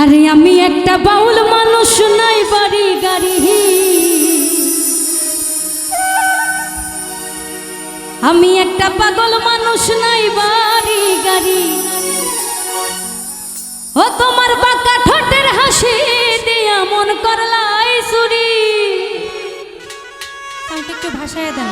আরে আমি একটা বাউল মানুষ, নাই বাড়ি, গাড়ি। আমি একটা পাগল মানুষ, নাই বাড়ি, গাড়ি। ও তোমার বাঁকা ঠোঁটের হাসি দিয়া মন করলাই তাহলে একটু ভাষায় দেন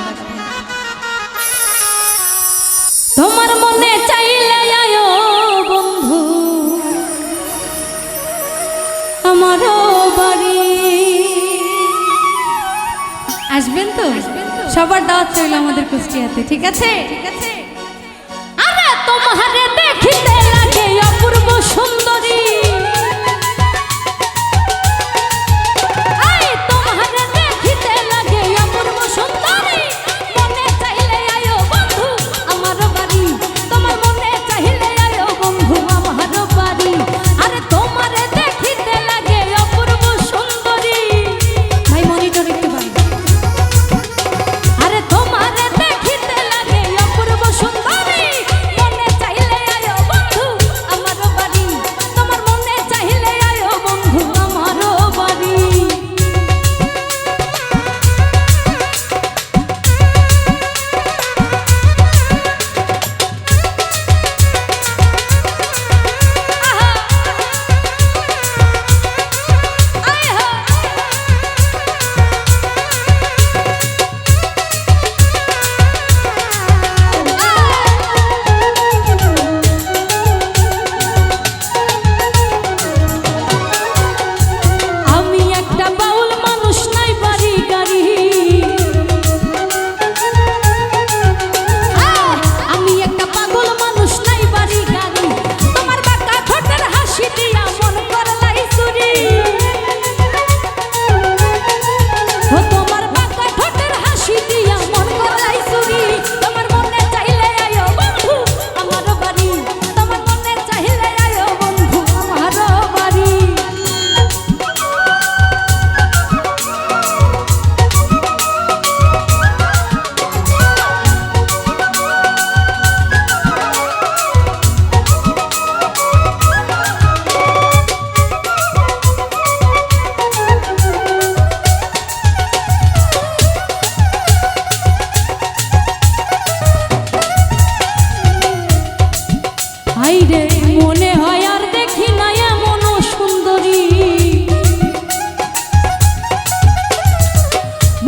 আসবেন তো? সবার দাওয়াত রইল আমাদের কুষ্টিয়াতে ঠিক আছে? ঠিক আছে। তোমার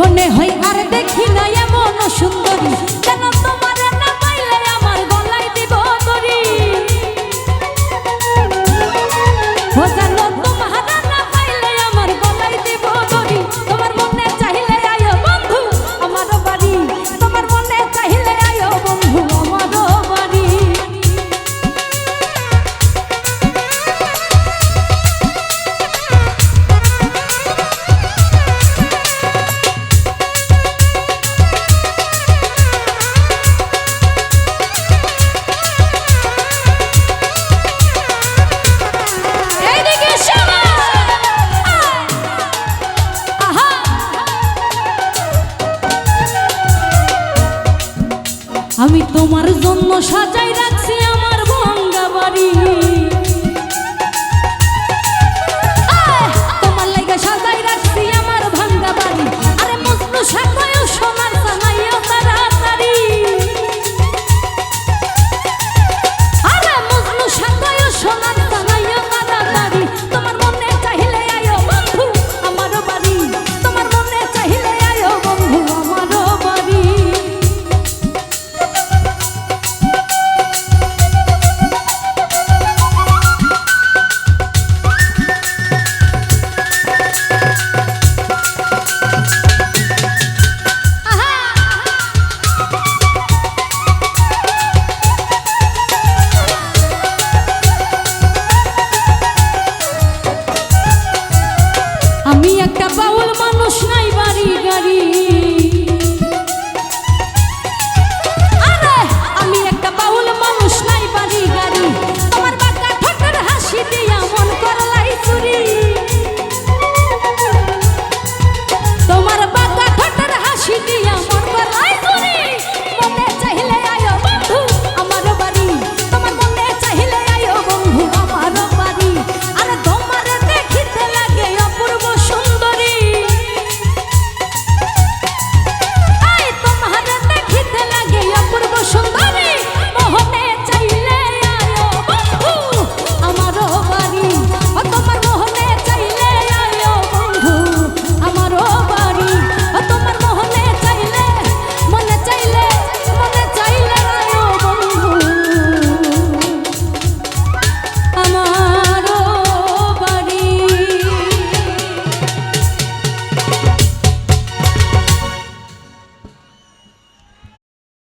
মনে হয় আর দেখি না এমন সুন্দরী। কেন তোমার না পাইলে আমার গলায় দিব তরি।